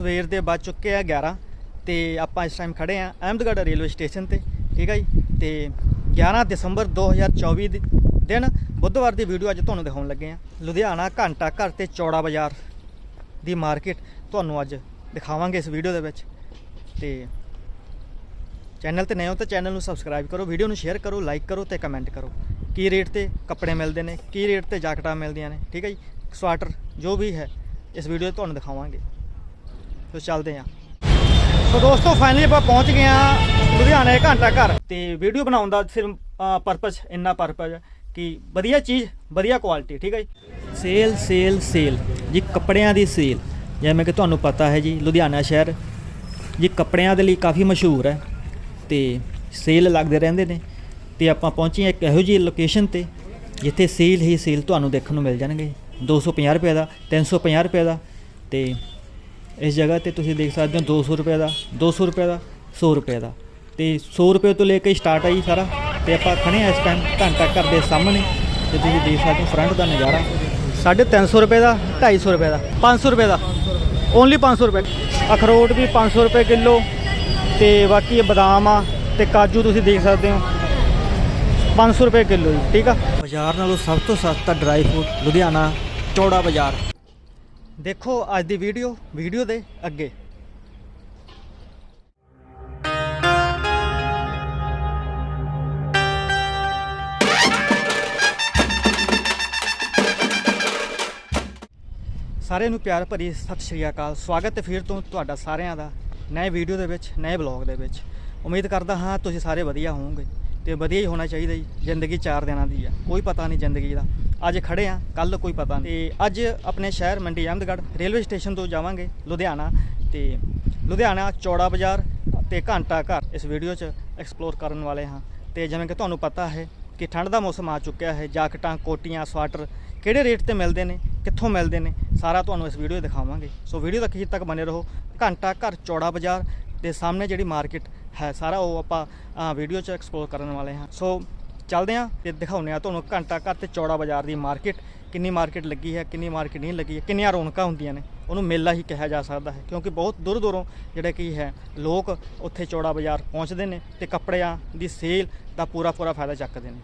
ਸਵੇਰ ਦੇ ਵੱਜ ਚੁੱਕੇ ਆ 11 ਤੇ ਆਪਾਂ ਇਸ ਟਾਈਮ ਖੜੇ ਆ ਅਹਿਮਦਗੜ੍ਹ ਰੇਲਵੇ ਸਟੇਸ਼ਨ ਤੇ, ਠੀਕ ਹੈ ਜੀ? ਤੇ 11 ਦਸੰਬਰ 2024 ਦੇ ਦਿਨ ਬੁੱਧਵਾਰ ਦੀ ਵੀਡੀਓ ਅੱਜ ਤੁਹਾਨੂੰ ਦਿਖਾਉਣ ਲੱਗੇ ਆ। ਲੁਧਿਆਣਾ ਘੰਟਾ ਘਰ ਤੇ ਚੌੜਾ ਬਾਜ਼ਾਰ ਦੀ ਮਾਰਕੀਟ ਤੁਹਾਨੂੰ ਅੱਜ ਦਿਖਾਵਾਂਗੇ ਇਸ ਵੀਡੀਓ ਦੇ ਵਿੱਚ। ਤੇ ਚੈਨਲ ਤੇ ਨਏ ਹੋ ਤਾਂ ਚੈਨਲ ਨੂੰ ਸਬਸਕ੍ਰਾਈਬ ਕਰੋ ਵੀਡੀਓ ਨੂੰ ਸ਼ੇਅਰ ਕਰੋ ਲਾਈਕ ਕਰੋ ਤੇ ਕਮੈਂਟ ਕਰੋ। ਕੀ ਰੇਟ ਤੇ ਕੱਪੜੇ ਮਿਲਦੇ ਨੇ, ਕੀ ਰੇਟ ਤੇ ਜਾਕਟਾਂ ਮਿਲਦੀਆਂ ਨੇ, ਠੀਕ ਹੈ ਜੀ? ਸਵਾਟਰ ਜੋ ਵੀ ਹੈ, ਇਸ ਵੀਡੀਓ 'ਚ ਤੁਹਾਨੂੰ ਦਿਖਾਵਾਂਗੇ। ਸੋ ਚੱਲਦੇ ਹਾਂ ਸੋ ਦੋਸਤੋ ਫਾਈਨਲੀ ਆਪਾਂ ਪਹੁੰਚ ਗਏ ਹਾਂ ਲੁਧਿਆਣੇ ਘੰਟਾ ਘਰ। ਤੇ ਵੀਡੀਓ ਬਣਾਉਣ ਦਾ ਸਿਰਫ ਪਰਪਸ ਇੰਨਾ ਪਰਪਸ ਹੈ ਕਿ ਵਧੀਆ ਚੀਜ਼, ਵਧੀਆ ਕੁਆਲਿਟੀ ਠੀਕ ਹੈ ਜੀ? ਸੇਲ ਸੇਲ ਸੇਲ ਜੀ, ਕੱਪੜਿਆਂ ਦੀ ਸੇਲ ਜਿਵੇਂ ਕਿ ਤੁਹਾਨੂੰ ਪਤਾ ਹੈ ਜੀ, ਲੁਧਿਆਣਾ ਸ਼ਹਿਰ, ਜੀ, ਕੱਪੜਿਆਂ ਦੇ ਲਈ ਕਾਫੀ ਮਸ਼ਹੂਰ ਹੈ। ਤੇ ਸੇਲ ਲੱਗਦੇ ਰਹਿੰਦੇ ਨੇ। ਤੇ ਆਪਾਂ ਪਹੁੰਚੇ ਹਾਂ ਇੱਕ ਇਹੋ ਜਿਹੀ ਲੋਕੇਸ਼ਨ ਤੇ, ਜਿੱਥੇ ਸੇਲ ਹੀ ਸੇਲ ਤੁਹਾਨੂੰ ਦੇਖਣ ਨੂੰ ਮਿਲ ਜਾਣਗੇ। 250 ਰੁਪਏ ਦਾ 350 ਰੁਪਏ ਦਾ। ਤੇ ਇਸ ਜਗ੍ਹਾ ਤੇ ਤੁਸੀਂ ਦੇਖ ਸਕਦੇ ਹੋ 200 ਰੁਪਏ ਦਾ 200 ਰੁਪਏ ਦਾ 100 ਰੁਪਏ ਦਾ। ਤੇ 100 ਰੁਪਏ ਤੋਂ ਲੈ ਕੇ ਸਟਾਰਟ ਹੈ ਜੀ ਸਾਰਾ। ਤੇ ਆਪਾਂ ਖੜੇ ਆ ਇਸ ਟਾਈਮ ਘੰਟਾ ਘਰ ਦੇ ਸਾਹਮਣੇ। ਤੇ ਤੁਸੀਂ ਦੇਖ ਸਕਦੇ ਹੋ ਫਰੰਟ ਦਾ ਨਜ਼ਾਰਾ। 350 ਰੁਪਏ ਦਾ 250 ਰੁਪਏ ਦਾ 500 ਰੁਪਏ ਦਾ। ਓਨਲੀ 500 ਰੁਪਏ। ਅਖਰੋਟ ਵੀ 500 ਰੁਪਏ ਕਿਲੋ। ਤੇ ਬਾਕੀ ਇਹ ਬਦਾਮ ਆ ਤੇ ਕਾਜੂ ਤੁਸੀਂ ਦੇਖ ਸਕਦੇ ਹੋ। 500 ਰੁਪਏ ਕਿਲੋ ਜੀ, ਠੀਕ ਆ? ਬਾਜ਼ਾਰ ਨਾਲੋਂ ਸਭ ਤੋਂ ਸਸਤਾ ਡਰਾਈ ਫਰੂਟ ਲੁਧਿਆਣਾ ਚੌੜਾ ਬਾਜ਼ਾਰ। ਦੇਖੋ ਅੱਜ ਦੀ ਵੀਡੀਓ ਵੀਡੀਓ ਦੇ ਅੱਗੇ। ਸਾਰਿਆਂ ਨੂੰ ਪਿਆਰ ਭਰੀ ਸਤਿ ਸ਼੍ਰੀ ਅਕਾਲ। ਸਵਾਗਤ ਹੈ ਫਿਰ ਤੋਂ ਤੁਹਾਡਾ ਸਾਰਿਆਂ ਦਾ ਨਵੇਂ ਵੀਡੀਓ ਦੇ ਵਿੱਚ ਨਏ ਬਲੌਗ ਦੇ ਵਿੱਚ। ਉਮੀਦ ਕਰਦਾ ਹਾਂ ਤੁਸੀਂ ਸਾਰੇ ਵਧੀਆ ਹੋਵੋਗੇ ਤੇ ਵਧੀਆ ਹੀ ਹੋਣਾ ਚਾਹੀਦਾ ਜੀ, ਜ਼ਿੰਦਗੀ ਚਾਰ ਦਿਨਾਂ ਦੀ ਆ। ਕੋਈ ਪਤਾ ਨਹੀਂ ਜ਼ਿੰਦਗੀ ਦਾ ਅੱਜ ਖੜੇ ਆ ਕੱਲ ਕੋਈ ਪਤਾ ਨਹੀਂ। ਤੇ ਅੱਜ ਆਪਣੇ ਸ਼ਹਿਰ ਮੰਡੀ ਅਹਿਮਦਗੜ੍ਹ ਰੇਲਵੇ ਸਟੇਸ਼ਨ ਤੋਂ ਜਾਵਾਂਗੇ, ਲੁਧਿਆਣਾ। ਤੇ ਲੁਧਿਆਣਾ ਚੌੜਾ ਬਾਜ਼ਾਰ ਤੇ ਘੰਟਾ ਘਰ। ਇਸ ਵੀਡੀਓ 'ਚ ਐਕਸਪਲੋਰ ਕਰਨ ਵਾਲੇ ਹਾਂ ਤੇ ਜਿਵੇਂ ਕਿ ਤੁਹਾਨੂੰ ਪਤਾ ਹੈ ਕਿ ਠੰਡ ਦਾ ਮੌਸਮ ਆ ਚੁੱਕਿਆ ਹੈ। ਜਾਕਟਾਂ, ਕੋਟੀਆਂ, ਸਵਾਟਰ ਕਿਹੜੇ ਰੇਟ ਤੇ ਮਿਲਦੇ ਨੇ, ਕਿੱਥੋਂ ਮਿਲਦੇ ਨੇ, ਸਾਰਾ ਤੁਹਾਨੂੰ ਇਸ ਵੀਡੀਓ ਦਿਖਾਵਾਂਗੇ। ਸੋ ਵੀਡੀਓ ਤੱਕ ਹੀ ਤੱਕ ਬਨੇ ਰਹੋ। ਘੰਟਾ ਘਰ, ਚੌੜਾ ਬਾਜ਼ਾਰ ਦੇ ਸਾਹਮਣੇ ਜਿਹੜੀ ਮਾਰਕੀਟ ਹੈ, ਸਾਰਾ ਉਹ ਆਪਾਂ ਵੀਡੀਓ 'ਚ ਐਕਸਪਲੋਰ ਕਰਨ ਵਾਲੇ ਹਾਂ ਸੋ ਚੱਲਦੇ ਹਾਂ ਤੇ ਦਿਖਾਉਂਦੇ ਹਾਂ ਤੁਹਾਨੂੰ ਘੰਟਾ ਘਰ ਤੇ ਚੌੜਾ ਬਾਜ਼ਾਰ ਦੀ ਮਾਰਕੀਟ, ਕਿੰਨੀ ਮਾਰਕੀਟ ਲੱਗੀ ਹੈ, ਕਿੰਨੀ ਮਾਰਕੀਟ ਨਹੀਂ ਲੱਗੀ ਹੈ, ਕਿੰਨੀਆਂ ਰੌਣਕਾਂ ਹੁੰਦੀਆਂ ਨੇ, ਉਹਨੂੰ ਮੇਲਾ ਹੀ ਕਿਹਾ ਜਾ ਸਕਦਾ ਹੈ, ਕਿਉਂਕਿ ਬਹੁਤ ਦੂਰ ਦੂਰੋਂ ਜਿਹੜੇ ਕੀ ਹੈ, ਲੋਕ ਉੱਥੇ ਚੌੜਾ ਬਾਜ਼ਾਰ ਪਹੁੰਚਦੇ ਨੇ ਤੇ ਕੱਪੜਿਆਂ ਦੀ ਸੇਲ ਦਾ ਪੂਰਾ ਪੂਰਾ ਫਾਇਦਾ ਚੱਕਦੇ ਨੇ।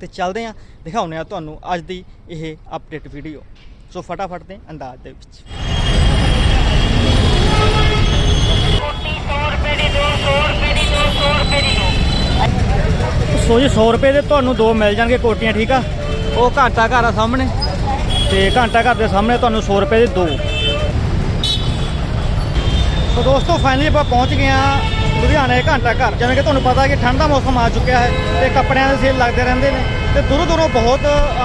ਤੇ ਚੱਲਦੇ ਹਾਂ, ਦਿਖਾਉਂਦੇ ਹਾਂ ਤੁਹਾਨੂੰ ਅੱਜ ਦੀ ਇਹ ਅਪਡੇਟ ਵੀਡੀਓ ਸੋ ਫਟਾਫਟ ਦੇ ਅੰਦਾਜ਼ ਦੇ ਵਿੱਚ। 100 ਰੁਪਏ ਦੀ 200 ਰੁਪਏ ਦੀ 200 ਰੁਪਏ ਦੀ। ਸੋ ਜੀ 100 ਰੁਪਏ ਦੇ ਤੁਹਾਨੂੰ ਦੋ ਮਿਲ ਜਾਣਗੇ ਕੋਟੀਆਂ, ਠੀਕ ਆ? ਉਹ ਘੰਟਾ ਘਰ ਆ ਸਾਹਮਣੇ। ਤੇ ਘੰਟਾ ਘਰ ਦੇ ਸਾਹਮਣੇ ਤੁਹਾਨੂੰ 100 ਰੁਪਏ ਦੇ ਦੋ। ਸੋ ਦੋਸਤੋ ਫਾਈਨਲੀ ਆਪਾਂ ਪਹੁੰਚ ਗਏ ਆ ਲੁਧਿਆਣੇ ਘੰਟਾ ਘਰ। ਜਿਵੇਂ ਕਿ ਤੁਹਾਨੂੰ ਪਤਾ ਕਿ ਠੰਡ ਦਾ ਮੌਸਮ ਆ ਚੁੱਕਿਆ ਹੈ ਤੇ ਕੱਪੜਿਆਂ ਦੇ ਸੇਲ ਲੱਗਦੇ ਰਹਿੰਦੇ ਨੇ। ਤੇ ਦੂਰੋਂ ਦੂਰੋਂ ਬਹੁਤ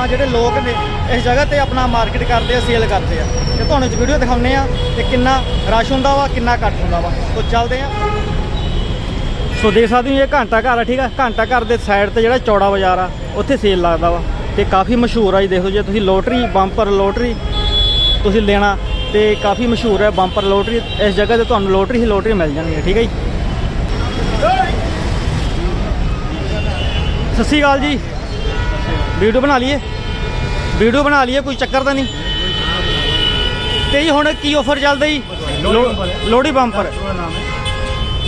ਜਿਹੜੇ ਲੋਕ ਨੇ ਇਸ ਜਗ੍ਹਾ ਤੇ ਆਪਣਾ ਮਾਰਕੀਟ ਕਰਦੇ ਆ ਸੇਲ ਕਰਦੇ ਆ। ਤੇ ਤੁਹਾਨੂੰ ਵੀਡੀਓ ਦਿਖਾਉਂਦੇ ਆ ਤੇ ਕਿੰਨਾ ਰਸ਼ ਹੁੰਦਾ ਵਾ, ਕਿੰਨਾ ਘੱਟ ਹੁੰਦਾ ਵਾ। ਸੋ ਚੱਲਦੇ ਆ ਸੋ ਦੇਖ ਸਕਦੇ ਹੋ ਇਹ ਘੰਟਾ ਘਰ ਆ, ਠੀਕ ਆ? ਘੰਟਾ ਘਰ ਦੇ ਸਾਈਡ ਤੇ ਜਿਹੜਾ ਚੌੜਾ ਬਾਜ਼ਾਰ ਆ, ਉੱਥੇ ਸੇਲ ਲੱਗਦਾ ਵਾ ਤੇ ਕਾਫੀ ਮਸ਼ਹੂਰ ਆ ਜੀ, ਦੇਖੋ ਜੇ ਤੁਸੀਂ ਲੋਟਰੀ ਬੰਪਰ ਲੋਟਰੀ ਤੁਸੀਂ ਲੈਣਾ ਤੇ ਕਾਫੀ ਮਸ਼ਹੂਰ ਹੈ ਬੰਪਰ ਲੋਟਰੀ, ਇਸ ਜਗ੍ਹਾ ਤੇ ਤੁਹਾਨੂੰ ਲੋਟਰੀ ਹੀ ਲੋਟਰੀ ਮਿਲ ਜਾਣਗੀ ਠੀਕ ਹੈ ਜੀ? ਸਤਿ ਸ਼੍ਰੀ ਅਕਾਲ ਜੀ। ਵੀਡੀਓ ਬਣਾ ਲਈਏ? ਵੀਡੀਓ ਬਣਾ ਲਈਏ, ਕੋਈ ਚੱਕਰ ਤਾਂ ਨਹੀਂ? ਤੇ ਜੀ ਹੁਣ ਕੀ ਆਫਰ ਚੱਲਦਾ ਜੀ? ਲੋੜੀ ਬੰਪਰ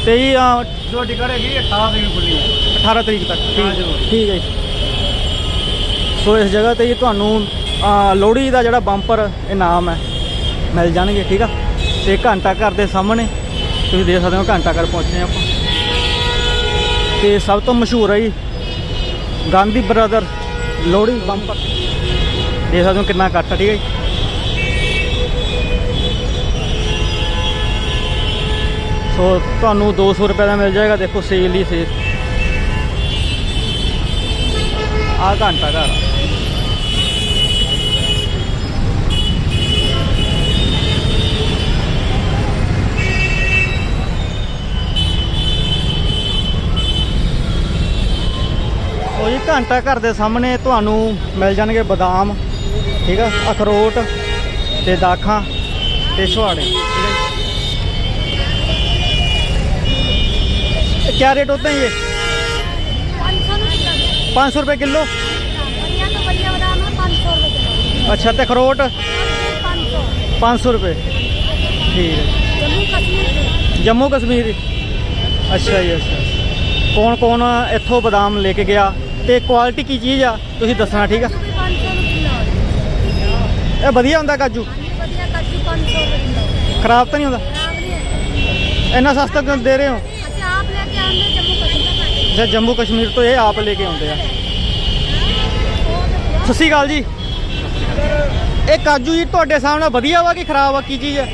ਤੇ ਜੀ ਅਹ, ਜੋ ਟਿਕਟ ਹੈਗੀ 18 ਤਰੀਕ ਖੁੱਲੀ ਹੈ। 18 ਤਰੀਕ ਤੱਕ ਹਾਂ, ਜ਼ਰੂਰ। ਠੀਕ ਠੀਕ ਹੈ ਜੀ। ਸੋ ਇਸ ਜਗ੍ਹਾ ਤੇ ਜੀ ਤੁਹਾਨੂੰ ਅਹ, ਲੋਹੜੀ ਦਾ ਜਿਹੜਾ ਬੰਪਰ ਇਨਾਮ ਹੈ ਮਿਲ ਜਾਣਗੇ ਠੀਕ ਆ? ਤੇ ਘੰਟਾ ਘਰ ਦੇ ਸਾਹਮਣੇ ਤੁਸੀਂ ਦੇਖ ਸਕਦੇ ਹੋ ਘੰਟਾ ਘਰ ਪਹੁੰਚੇ ਆਪਾਂ। ਤੇ ਸਭ ਤੋਂ ਮਸ਼ਹੂਰ ਹੈ ਜੀ ਗਾਂਧੀ ਬ੍ਰਦਰ ਲੋਹੜੀ ਬੰਪਰ। ਦੇਖ ਸਕਦੇ ਹੋ ਕਿੰਨਾ ਇਕੱਠ ਆ ਠੀਕ ਹੈ ਜੀ। ਸੋ, ਤੁਹਾਨੂੰ 200 ਰੁਪਏ ਦਾ ਮਿਲ ਜਾਏਗਾ, ਦੇਖੋ ਸੇਲ ਹੀ ਸੇਲ ਆ ਘੰਟਾ ਘਰ ਆ। ਜੀ ਘੰਟਾ ਘਰ ਦੇ ਸਾਹਮਣੇ ਤੁਹਾਨੂੰ ਮਿਲ ਜਾਣਗੇ ਬਦਾਮ, ਠੀਕ ਆ, ਅਖਰੋਟ ਤੇ ਦਾਖਾਂ ਤੇ ਛੁਹਾੜੇ ਠੀਕ ਹੈ ਜੀ। क्या रेट होते हैं ये पाँच सौ रुपये पाँच सौ रुपये किलो बढ़िया तो बढ़िया बादाम है पाँच सौ रुपये किलो अच्छा ते अखरोट पाँच सौ पाँच सौ रुपये ਠੀਕ ਹੈ जम्मू कश्मीर से ਜੰਮੂ ਕਸ਼ਮੀਰ ਅੱਛਾ ਜੀ ਅੱਛਾ ਕੌਣ ਕੌਣ ਇੱਥੋਂ ਬਦਾਮ ਲੈ ਕੇ ਗਿਆ ਤੇ ਕੁਆਲਿਟੀ ਕੀ ਚੀਜ਼ ਆ ਤੁਸੀਂ ਦੱਸਣਾ ਠੀਕ ਆ पाँच सौ रुपये ਇਹ ਵਧੀਆ ਹੁੰਦਾ ਕਾਜੂ बढ़िया कद्दू पाँच सौ रुपये किलो ਖਰਾਬ ਤਾਂ ਨਹੀਂ ਹੁੰਦਾ खराब नहीं है ਇੰਨਾ ਸਸਤਾ ਕਿਉਂ ਦੇ ਰਹੇ ਹੋ ਅੱਛਾ ਜੰਮੂ ਕਸ਼ਮੀਰ ਤੋਂ ਇਹ ਆਪ ਲੈ ਕੇ ਆਉਂਦੇ ਆ। ਸਤਿ ਸ਼੍ਰੀ ਅਕਾਲ ਜੀ। ਇਹ ਕਾਜੂ ਜੀ ਤੁਹਾਡੇ ਸਾਹਮਣੇ ਵਧੀਆ ਵਾ ਕਿ ਖਰਾਬ ਆ? ਕੀ ਚੀਜ਼ ਹੈ।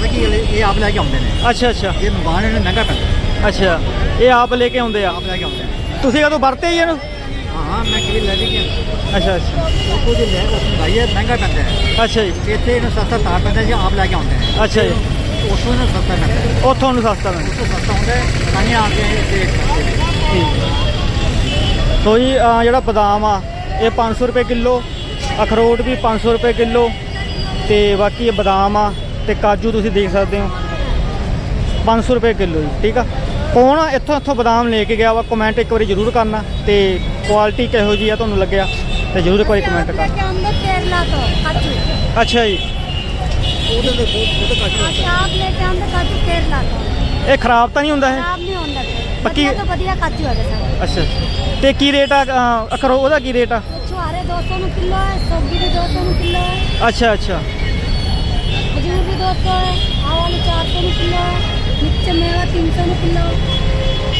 ਵਧੀਆ ਇਹ ਆਪ ਲੈ ਕੇ ਆਉਂਦੇ ਨੇ। ਅੱਛਾ ਅੱਛਾ। ਇਹ ਮਹਿਮਾਨ ਇਹਨੂੰ ਨੰਗਾ ਪੈਂਦਾ। ਅੱਛਾ ਇਹ ਆਪ ਲੈ ਕੇ ਆਉਂਦੇ ਆ। ਆਪ ਲੈ ਕੇ ਆਉਂਦੇ ਤੁਸੀਂ ਕਦੋਂ ਵਰਤੇ ਹੀ ਇਹਨੂੰ? ਹਾਂ ਮੈਂ ਕਿਵੇਂ ਲੈ ਲਈ ਅੱਛਾ ਅੱਛਾ। ਉਹ ਜੀ ਲੈ ਹੈ ਅੱਛਾ ਉੱਥੋਂ ਨਾ ਸਸਤਾ ਮਿਲਦਾ ਉਹ ਤੁਹਾਨੂੰ ਸਸਤਾ ਮਿਲਦਾ ਉੱਥੋਂ ਸਸਤਾ ਹੁੰਦਾ ਹੈ, ਤਾਂ ਆ ਕੇ ਅਸੀਂ ਰੇਟ ਕਰਦੇ ਨੇ। ਸੋ ਜੀ ਜਿਹੜਾ ਬਦਾਮ ਆ ਇਹ 500 ਰੁਪਏ ਕਿਲੋ ਅਖਰੋਟ ਵੀ 500 ਰੁਪਏ ਕਿਲੋ ਤੇ ਬਾਕੀ ਇਹ ਬਦਾਮ ਆ ਤੇ ਕਾਜੂ ਤੁਸੀਂ ਦੇਖ ਸਕਦੇ ਹੋ। 500 ਰੁਪਏ ਕਿਲੋ ਜੀ ਠੀਕ ਆ? ਕੌਣ ਆ ਇੱਥੋਂ ਇੱਥੋਂ ਬਦਾਮ ਲੈ ਕੇ ਗਿਆ ਵਾ? ਕਮੈਂਟ ਇੱਕ ਵਾਰੀ ਜ਼ਰੂਰ ਕਰਨਾ ਤੇ ਕੁਆਲਿਟੀ ਕਿਹੋ ਜੀ ਆ ਤੁਹਾਨੂੰ ਲੱਗਿਆ ਤੇ ਜ਼ਰੂਰ ਇੱਕ ਵਾਰੀ ਕਮੈਂਟ ਕਰਨਾ। ਅੱਛਾ ਜੀ। ਉਹਦੇ ਦੇ ਉਹਦੇ ਕੱਟ अच्छा आप लेके आने कद्दू केरला तो ਇਹ ਖਰਾਬ ਤਾਂ ਨਹੀਂ ਹੁੰਦਾ ਇਹ खराब नहीं होता पक्की- बढ़िया तो बढ़िया कद्दू है सर ਅੱਛਾ ਤੇ ਕੀ ਰੇਟ ਆ ਅ, ਅਖਰੋ ਉਹਦਾ ਕੀ ਰੇਟ ਆ छुआरे दो सौ में किलो है सब्जी भी दो सौ में किलो है ਅੱਛਾ ਅੱਛਾ खजूर भी दो सौ है आवाली चार सौ में किलो है मिर्च मेवा तीन सौ में किलो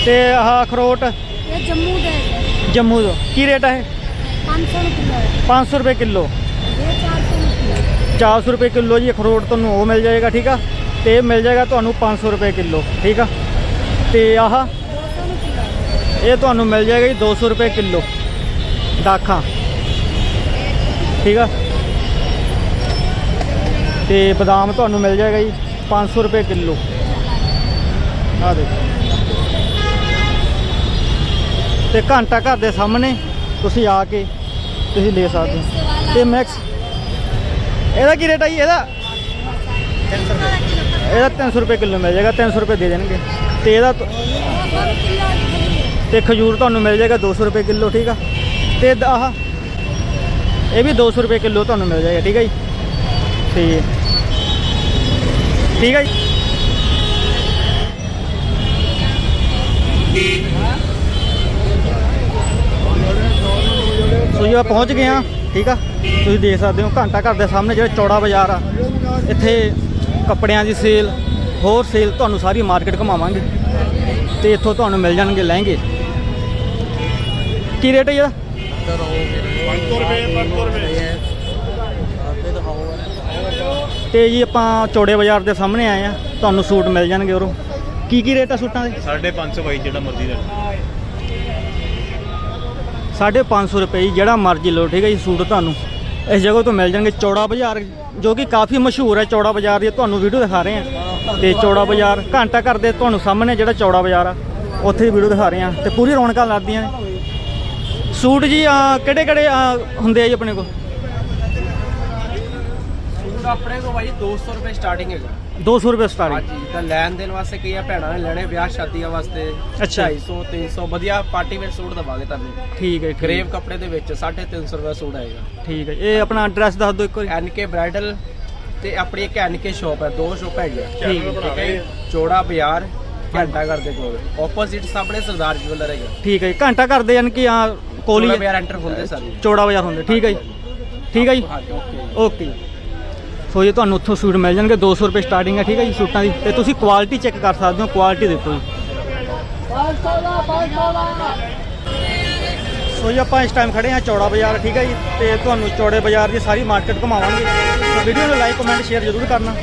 ਤੇ ਆਹ ਅਖਰੋਟ ये जम्मू दे है ਜੰਮੂ ਦਾ ਕੀ ਰੇਟ ਆ ਇਹ पाँच सौ में किलो है 500 ਰੁਪਏ ਕਿਲੋ ये चार सौ में किलो है 400 ਰੁਪਏ ਕਿਲੋ ਜੀ ਅਖਰੋਟ ਤੁਹਾਨੂੰ ਉਹ ਮਿਲ ਜਾਏਗਾ ਠੀਕ ਆ ਤੇ ਮਿਲ ਜਾਏਗਾ ਤੁਹਾਨੂੰ 500 ਰੁਪਏ ਕਿਲੋ ਠੀਕ ਆ ਤੇ ਆਹ ਇਹ ਤੁਹਾਨੂੰ ਮਿਲ ਜਾਏਗਾ ਜੀ 200 ਰੁਪਏ ਕਿਲੋ ਦਾਖਾਂ ਠੀਕ ਆ ਤੇ ਬਦਾਮ ਤੁਹਾਨੂੰ ਮਿਲ ਜਾਏਗਾ ਜੀ 500 ਰੁਪਏ ਕਿਲੋ ਆ ਦੇਖੋ ਤੇ ਘੰਟਾ ਘਰ ਦੇ ਸਾਹਮਣੇ ਤੁਸੀਂ ਆ ਕੇ ਤੁਸੀਂ ਲੈ ਸਕਦੇ ਹੋ ਤੇ ਮੈਕਸ ਇਹਦਾ ਕੀ ਰੇਟ ਆ ਜੀ ਇਹਦਾ? 300 ਰੁਪਏ। ਇਹਦਾ 300 ਰੁਪਏ ਕਿਲੋ ਮਿਲ ਜਾਏਗਾ 300 ਰੁਪਏ ਦੇ ਦੇਣਗੇ। ਤੇ ਇਹਦਾ ਤੇ ਖਜੂਰ ਤੁਹਾਨੂੰ ਮਿਲ ਜਾਏਗਾ 200 ਰੁਪਏ ਕਿਲੋ ਠੀਕ ਆ? ਤੇ ਆਹ ਇਹ ਵੀ 200 ਰੁਪਏ ਕਿਲੋ ਤੁਹਾਨੂੰ ਮਿਲ ਜਾਏਗਾ ਠੀਕ ਆ ਜੀ? ਤੇ ਠੀਕ ਆ ਜੀ? ਸੋ ਜੀ ਆ ਪਹੁੰਚ ਗਏ ਆ ਠੀਕ ਆ? ਤੁਸੀਂ ਦੇਖ ਸਕਦੇ ਹੋ ਘੰਟਾ ਘਰ ਦੇ ਸਾਹਮਣੇ ਜਿਹੜਾ ਚੌੜਾ ਬਾਜ਼ਾਰ ਆ। ਇੱਥੇ ਕੱਪੜਿਆਂ ਦੀ ਸੇਲ, ਹੋਰ ਸੇਲ ਤੁਹਾਨੂੰ ਸਾਰੀ ਮਾਰਕੀਟ ਘੁਮਾਵਾਂਗੇ। ਤੇ ਇੱਥੋਂ ਤੁਹਾਨੂੰ ਮਿਲ ਜਾਣਗੇ ਲਹਿੰਗੇ। ਕੀ ਰੇਟ ਹੈ ਇਹਦਾ? 500 ਰੁਪਏ 500 ਰੁਪਏ ਤੇ ਜੀ ਆਪਾਂ ਚੌੜੇ ਬਾਜ਼ਾਰ ਦੇ ਸਾਹਮਣੇ ਆਏ ਆ। ਤੁਹਾਨੂੰ ਸੂਟ ਮਿਲ ਜਾਣਗੇ ਉਰੋਂ। ਕੀ ਕੀ ਰੇਟ ਆ ਸੂਟਾਂ ਦੇ? 550 ਬਾਈ, ਜਿਹੜਾ ਮਰਜ਼ੀ ਲੈ 550 ਰੁਪਏ ਜੀ, ਜਿਹੜਾ ਮਰਜ਼ੀ ਲਓ, ਠੀਕ ਹੈ ਜੀ, ਸੂਟ ਤੁਹਾਨੂੰ। ਇਸ ਜਗ੍ਹਾ ਤੋਂ ਮਿਲ ਜਾਣਗੇ ਚੌੜਾ ਬਾਜ਼ਾਰ, ਜੋ ਕਿ ਕਾਫੀ ਮਸ਼ਹੂਰ ਹੈ ਚੌੜਾ ਬਾਜ਼ਾਰ ਦੀ ਤੁਹਾਨੂੰ ਵੀਡੀਓ ਦਿਖਾ ਰਹੇ ਆ ਤੇ ਚੌੜਾ ਬਾਜ਼ਾਰ, ਘੰਟਾ ਘਰ ਦੇ ਤੁਹਾਨੂੰ ਸਾਹਮਣੇ ਜਿਹੜਾ ਚੌੜਾ ਬਾਜ਼ਾਰ ਆ, ਉੱਥੇ ਦੀ ਵੀਡੀਓ ਦਿਖਾ ਰਹੇ ਆ ਤੇ ਪੂਰੀ ਰੌਣਕਾਂ ਲੱਗਦੀਆਂ ਨੇ। ਸੂਟ ਜੀ ਕਿਹੜੇ ਕਿਹੜੇ ਹੁੰਦੇ ਆ ਜੀ ਆਪਣੇ ਕੋਲ? ਸੂਟ ਆਪਣੇ ਕੋਲ ਭਾਈ 200 ਰੁਪਏ ਸਟਾਰਟਿੰਗ ਹੈਗਾ। 200 ਰੁਪਏ ਸਟਾਰਟਿੰਗ ਹਾਂਜੀ ਤਾਂ ਲੈਣ ਦੇਣ ਵਾਸਤੇ ਕਈ ਆ ਭੈਣਾਂ ਨੇ ਲੈਣੇ ਵਿਆਹ ਸ਼ਾਦੀਆਂ ਵਾਸਤੇ। ਅੱਛਾ। 250 300 ਵਧੀਆ ਪਾਰਟੀ ਵੇਅਰ ਸੂਟ ਦਵਾਂਗੇ ਤੁਹਾਨੂੰ। ਠੀਕ ਹੈ ਗ੍ਰੇਵ ਕੱਪੜੇ ਦੇ ਵਿੱਚ 350 ਰੁਪਏ ਸੂਟ ਆਏਗਾ। ਠੀਕ ਹੈ ਇਹ ਆਪਣਾ ਐਡਰੈਸ ਦੱਸ ਦਿਓ ਇੱਕ ਵਾਰੀ। ਐਨਕੇ ਬ੍ਰਾਈਡਲ ਤੇ ਆਪਣੀ ਇੱਕ ਐਨਕੇ ਸ਼ਾਪ ਹੈ ਦੋ ਸ਼ਾਪ ਹੈਗੀਆਂ। ਠੀਕ ਹੈ ਠੀਕ ਹੈ? ਚੌੜਾ ਬਾਜ਼ਾਰ ਘੰਟਾ ਘਰ ਦੇ ਕੋਲ। ਆਪੋਜ਼ਿਟ ਸਾਹਮਣੇ ਸਰਦਾਰ ਜੁਐਲਰ ਹੈਗਾ। ਠੀਕ ਹੈ ਜੀ। ਘੰਟਾ ਘਰ ਦੇ ਯਾਨੀ ਕਿ ਆ ਕੋਲੀ ਚੌੜਾ ਬਾਜ਼ਾਰ ਐਂਟਰ ਹੁੰਦੇ ਸਾਰੇ। ਚੌੜਾ ਬਾਜ਼ਾਰ ਹੁੰਦੇ। ਠੀਕ ਹੈ ਜੀ। ਠੀਕ ਹੈ ਜੀ। ਹਾਂਜੀ ਓਕੇ ਓਕੇ ਜੀ। ਸੋ ਜੀ ਤੁਹਾਨੂੰ ਉੱਥੋਂ ਸੂਟ ਮਿਲ ਜਾਣਗੇ 200 ਰੁਪਏ ਸਟਾਰਟਿੰਗ ਹੈ ਠੀਕ ਹੈ ਜੀ ਸੂਟਾਂ ਦੀ। ਤੇ ਤੁਸੀਂ ਕੁਆਲਿਟੀ ਚੈੱਕ ਕਰ ਸਕਦੇ ਹੋ ਕੁਆਲਿਟੀ ਦੇਖੋ ਜੀ। ਸੋ ਜੀ ਆਪਾਂ ਇਸ ਟਾਈਮ ਖੜੇ ਹਾਂ ਚੌੜਾ ਬਾਜ਼ਾਰ, ਠੀਕ ਹੈ ਜੀ। ਤੇ ਤੁਹਾਨੂੰ ਚੌੜੇ ਬਾਜ਼ਾਰ ਦੀ ਸਾਰੀ ਮਾਰਕੀਟ ਘੁਮਾਵਾਂਗੇ। ਤੇ ਵੀਡੀਓ ਨੂੰ ਲਾਈਕ ਕਮੈਂਟ ਸ਼ੇਅਰ ਜ਼ਰੂਰ ਕਰਨਾ।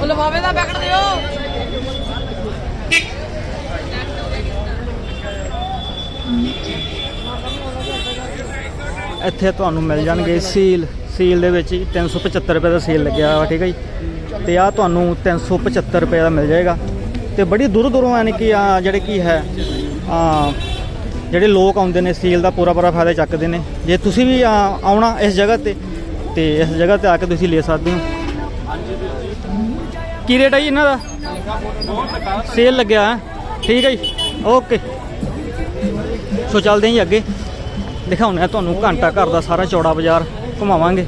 ਉਹ ਲਫਾਵੇ ਦਾ ਪੈਕਟ ਦਿਓ। ਇੱਥੇ ਤੁਹਾਨੂੰ ਮਿਲ ਜਾਣਗੇ ਸੀਲ ਸੀਲ ਦੇ ਵਿੱਚ ਜੀ 375 ਰੁਪਏ ਦਾ ਸੇਲ ਲੱਗਿਆ ਵਾ ਠੀਕ ਹੈ ਜੀ। ਤੇ ਆ ਤੁਹਾਨੂੰ 375 ਰੁਪਏ ਦਾ ਮਿਲ ਜਾਏਗਾ। ਤੇ ਬੜੀ ਦੂਰ ਦੂਰੋਂ ਯਾਨੀ ਕਿ ਆ ਜਿਹੜੇ ਕੀ ਹੈ ਆ ਜਿਹੜੇ ਲੋਕ ਆਉਂਦੇ ਨੇ, ਸੀਲ ਦਾ ਪੂਰਾ ਪੂਰਾ ਫਾਇਦਾ ਚੱਕਦੇ ਨੇ। ਜੇ ਤੁਸੀਂ ਵੀ ਆਉਣਾ ਇਸ ਜਗ੍ਹਾ ਤੇ ਤੇ ਇਸ ਜਗ੍ਹਾ ਤੇ ਆ ਕੇ ਤੁਸੀਂ ਲੈ ਸਕਦੇ ਹੋ। ਕੀ ਰੇਟ ਹੈ ਜੀ ਇਹਨਾਂ ਦਾ? ਸੇਲ ਲੱਗਿਆ ਹੈ। ਠੀਕ ਹੈ ਜੀ। ਓਕੇ। ਸੋ ਚੱਲਦੇ ਹਾਂ ਜੀ ਅੱਗੇ। ਦਿਖਾਉਣਾ ਤੁਹਾਨੂੰ ਘੰਟਾ ਘਰ ਦਾ ਸਾਰਾ ਚੌੜਾ ਬਾਜ਼ਾਰ। ਘੁਮਾਵਾਂਗੇ।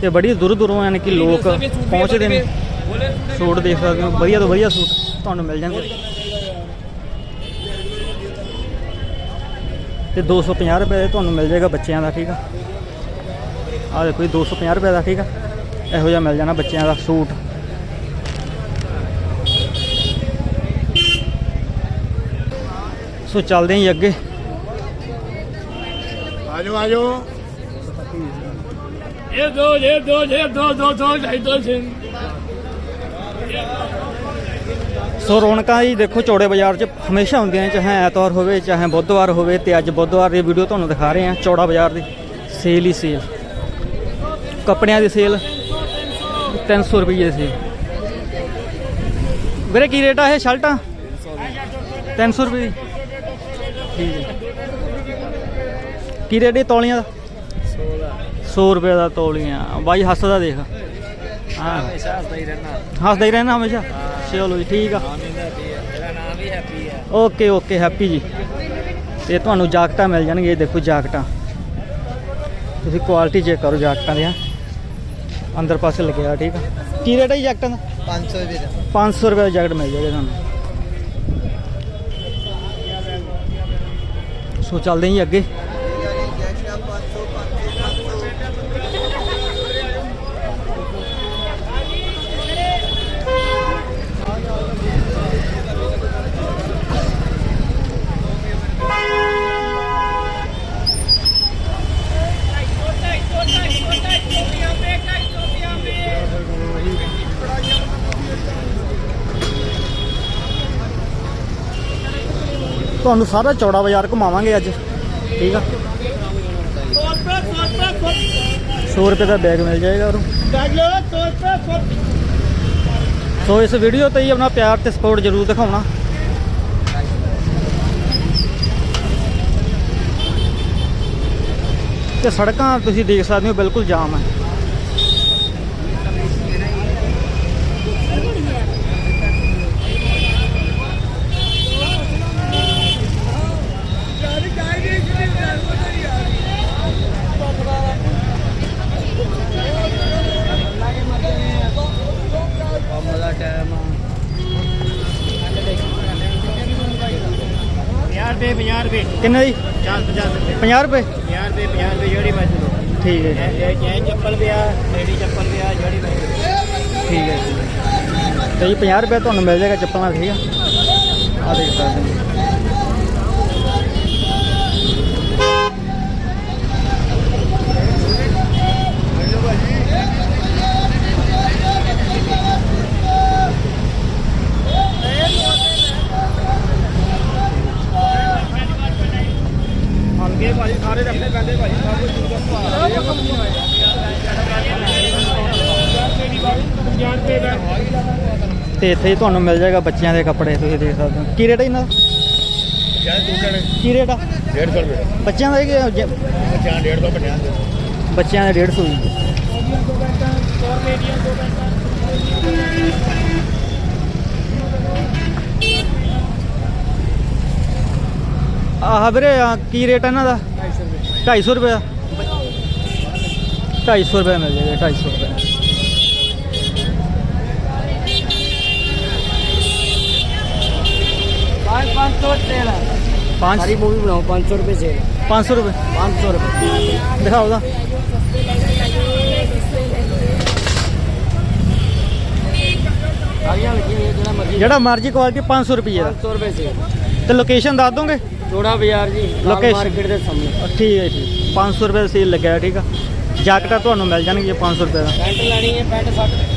ਤੇ ਬੜੀ ਦੂਰ ਦੂਰੋਂ ਯਾਨੀ ਕਿ ਲੋਕ ਪਹੁੰਚਦੇ ਨੇ। ਸੂਟ ਦੇਖ ਸਕਦੇ ਹੋ। ਵਧੀਆ ਤੋਂ ਵਧੀਆ ਸੂਟ ਤੁਹਾਨੂੰ ਮਿਲ ਜਾਣਗੇ। ਤੇ 250 ਰੁਪਏ ਦੇ ਤੁਹਾਨੂੰ ਮਿਲ ਜਾਏਗਾ ਬੱਚਿਆਂ ਦਾ, ਠੀਕ ਆ? ਆ ਦੇਖੋ ਜੀ 250 ਰੁਪਏ ਦਾ, ਠੀਕ ਆ? ਇਹੋ ਜਿਹਾ ਮਿਲ ਜਾਣਾ ਬੱਚਿਆਂ ਦਾ ਸੂਟ। ਸੋ ਚੱਲਦੇ ਹਾਂ ਜੀ ਅੱਗੇ। ਆਜੋ ਆਜੋ। ਇਹ ਦੋ ਇਹ ਦੋ ਇਹ ਦੋ ਦੋ ਦੋ ਦੋ ਸਿੰਘ ਸੋ ਰੌਣਕਾਂ ਜੀ ਦੇਖੋ ਚੌੜੇ ਬਾਜ਼ਾਰ 'ਚ ਹਮੇਸ਼ਾ ਹੁੰਦੀਆਂ ਚਾਹੇ ਐਤਵਾਰ ਹੋਵੇ ਚਾਹੇ ਬੁੱਧਵਾਰ ਹੋਵੇ ਤੇ ਅੱਜ ਬੁੱਧਵਾਰ ਦੀ ਵੀਡੀਓ ਤੁਹਾਨੂੰ ਦਿਖਾ ਰਹੇ ਹਾਂ ਚੌੜਾ ਬਾਜ਼ਾਰ ਦੀ ਸੇਲ ਹੀ ਸੇਲ ਕੱਪੜਿਆਂ ਦੀ ਸੇਲ 300 ਰੁਪਏ ਦੀ ਸੇਲ ਵੀਰੇ ਕੀ ਰੇਟ ਆ ਇਹ ਸ਼ਰਟਾਂ? 300 ਰੁਪਏ ਦੀ। ਠੀਕ ਹੈ। ਕੀ ਰੇਟ ਇਹ ਤੌਲੀਆਂ ਦਾ? 100 ਰੁਪਏ ਦਾ ਤੌਲੀਆਂ। ਬਾਈ ਹੱਸਦਾ ਦੇਖ। ਹਾਂ। ਹੱਸਦਾ ਹੀ ਰਹਿਣਾ ਹੱਸਦਾ ਹੀ ਰਹਿਣਾ ਹਮੇਸ਼ਾ। ਚਲੋ ਜੀ ਠੀਕ ਆ। ਮੇਰਾ ਨਾਮ ਵੀ ਹੈਪੀ ਹੈ ਓਕੇ ਓਕੇ ਹੈਪੀ ਜੀ। ਤੇ ਤੁਹਾਨੂੰ ਜਾਕਟਾਂ ਮਿਲ ਜਾਣਗੀਆਂ ਇਹ ਦੇਖੋ ਜਾਕਟਾਂ। ਤੁਸੀਂ ਕੁਆਲਿਟੀ ਚੈੱਕ ਕਰੋ ਜਾਕਟਾਂ ਦੀਆਂ। ਅੰਦਰ ਪਾਸੇ ਲੱਗਿਆ ਠੀਕ ਆ। ਕੀ ਰੇਟ ਹੈ ਜੀ ਜਾਕਟਾਂ ਦਾ? 500 ਰੁਪਏ ਦਾ। 500 ਰੁਪਏ ਦਾ ਜੈਕਟ ਮਿਲ ਜਾਏਗਾ ਤੁਹਾਨੂੰ। ਸੋ ਚੱਲਦੇ ਹਾਂ ਜੀ ਅੱਗੇ। ਤੁਹਾਨੂੰ ਸਾਰਾ ਚੌੜਾ ਬਾਜ਼ਾਰ ਘੁਮਾਵਾਂਗੇ ਅੱਜ। ਠੀਕ ਆ? 100 ਰੁਪਏ ਦਾ ਬੈਗ ਮਿਲ ਜਾਏਗਾ ਔਰ ਸੋ ਇਸ ਵੀਡੀਓ ਤੇ ਹੀ ਆਪਣਾ ਪਿਆਰ ਤੇ ਸਪੋਰਟ ਜ਼ਰੂਰ ਦਿਖਾਉਣਾ। ਤੇ ਸੜਕਾਂ ਤੁਸੀਂ ਦੇਖ ਸਕਦੇ ਹੋ, ਬਿਲਕੁਲ ਜਾਮ ਹੈ। ਰੁਪਏ 50 ਰੁਪਏ। ਕਿੰਨੇ ਜੀ 50 50 ਰੁਪਏ। 50 ਰੁਪਏ? 50 ਰੁਪਏ 50 ਰੁਪਏ ਜਿਹੜੀ ਮਰਜ਼ੀ ਲਓ। ਠੀਕ ਹੈ ਜੀ, ਚੱਪਲ ਵੀ ਆ ਲੇਡੀ ਚੱਪਲ ਵੀ ਆ ਜਿਹੜੀ ਮਰਜ਼ੀ ਠੀਕ ਹੈ ਜੀ। ਤੇ ਜੀ 50 ਰੁਪਏ ਤੁਹਾਨੂੰ ਮਿਲ ਜਾਏਗਾ ਚੱਪਲਾਂ ਦਾ, ਠੀਕ ਆ? ਆ ਦੇਖ ਸਕਦੇ ਹੋ। ਸਾਰੇ ਰੱਖਣੇ ਪੈਂਦੇ ਭਾਜੀ ਸਭ ਕੁਝ ਤੇ ਇੱਥੇ ਤੁਹਾਨੂੰ ਮਿਲ ਜਾਏਗਾ ਬੱਚਿਆਂ ਦੇ ਕੱਪੜੇ ਤੁਸੀਂ ਦੇਖ ਸਕਦੇ ਹੋ। ਕੀ ਰੇਟ ਹੈ ਇਹਨਾਂ ਦਾ? ਕੀ ਰੇਟ ਆ? 150 ਰੁਪਏ। ਬੱਚਿਆਂ ਦਾ ਇਹ ਬੱਚਿਆਂ 150 50 ਬੱਚਿਆਂ ਦਾ 150 ਆਹ ਵੀਰੇ ਆਹ ਕੀ ਰੇਟ ਹੈ ਇਹਨਾਂ ਦਾ? 250 ਰੁਪਏ 250 ਰੁਪਏ ਮਿਲ ਜਾਏਗਾ 250 ਰੁਪਏ ਪੰਜ 500 ਤੇਲ ਪੰਜ ਸਾਰੀ ਮੂਵੀ ਬਣਾਓ 500 ਰੁਪਏ ਸੇ 500 ਰੁਪਏ 500 ਰੁਪਏ। ਦਿਖਾਓ ਦਾ ਸਾਰੀਆਂ ਲੱਗੀਆਂ ਹੋਈਆਂ ਜਿਹੜਾ ਮਰਜ਼ੀ ਜਿਹੜਾ ਮਰਜ਼ੀ ਕੁਆਲਿਟੀ 500 ਰੁਪਏ ਦਾ। 500 ਰੁਪਏ ਸੇ ਤੇ ਲੋਕੇਸ਼ਨ ਦੱਸ ਦੋਗੇ? ਜੋੜਾ ਬਾਜ਼ਾਰ ਜੀ Location? ਮਾਰਕੀਟ ਦੇ ਸਾਹਮਣੇ। ਠੀਕ ਹੈ ਜੀ। 500 ਰੁਪਏ ਦਾ ਸੇਲ ਲੱਗਿਆ ਠੀਕ ਆ। ਜਾਕਟਾਂ ਤੁਹਾਨੂੰ ਮਿਲ ਜਾਣਗੀਆਂ 500 ਰੁਪਏ ਦਾ। ਪੈਂਟ ਲੈਣੀ ਹੈ ਪੈਂਟ